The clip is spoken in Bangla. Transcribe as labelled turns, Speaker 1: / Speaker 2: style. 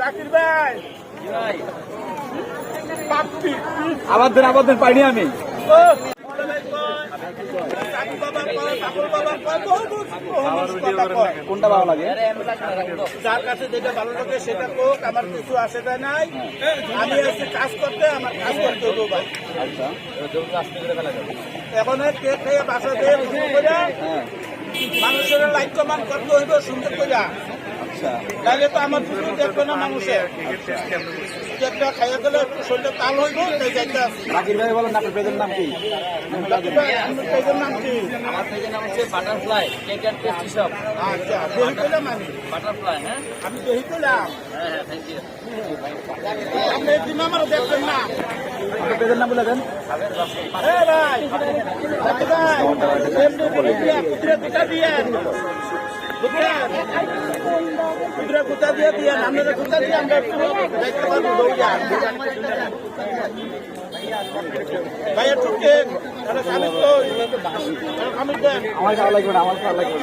Speaker 1: জাকির ভাই।
Speaker 2: আবার দেন আবার দেন পাইনি আমি। কোনটা ভালো লাগে?
Speaker 1: যার কাছে যেটা ভালো লাগে সেটা কোক আমার কিছু আসে যায় নাই। আমি এসে কাজ করতে আমার কাজ করতে হব ভাই।
Speaker 2: আচ্ছা।
Speaker 1: এখন কেক খেয়ে বাসা দিয়ে
Speaker 2: হ্যাঁ।
Speaker 1: মানুষের লাইক কমান করতে হইব সুন্দর করে
Speaker 2: আচ্ছা।
Speaker 1: তাহলে তো আমার ভিডিও দেখবে না মানুষের কেকটা খাইয়ে গেলে একটু শরীরটা তাল হইব তাই যাইতে
Speaker 2: জাকির ভাই বলেন আপনার পেজের নাম কি?
Speaker 1: জাকির ভাই, আপনার পেজের নাম কি?
Speaker 3: আমার পেজের নাম হচ্ছে butterfly cake and pastry shop
Speaker 1: আচ্ছা দেহি আমি।
Speaker 3: বাটারফ্লাই হ্যাঁ?
Speaker 1: আমি দেহি পেলাম
Speaker 3: হ্যাঁ হ্যাঁ থ্যাংক ইউ
Speaker 1: আপনি একদিন আমার দেখবেন না
Speaker 2: আপনার পেজের নাম বলে দেন।
Speaker 1: এ ভাই জাকির ভাই এমনি বলে দিয়া কুতরে কুতা দিয়েন? কুতরে কুতা দিয়ে দিয়েন আপনারা কুতা দিয়ে আমরা একটু দেখতে পারব দৌড়িয়া ভাই একটু কেক তাহলে স্বামী তো স্বামী দেন
Speaker 2: আমার খাওয়া লাগবে না আমার খাওয়া লাগবে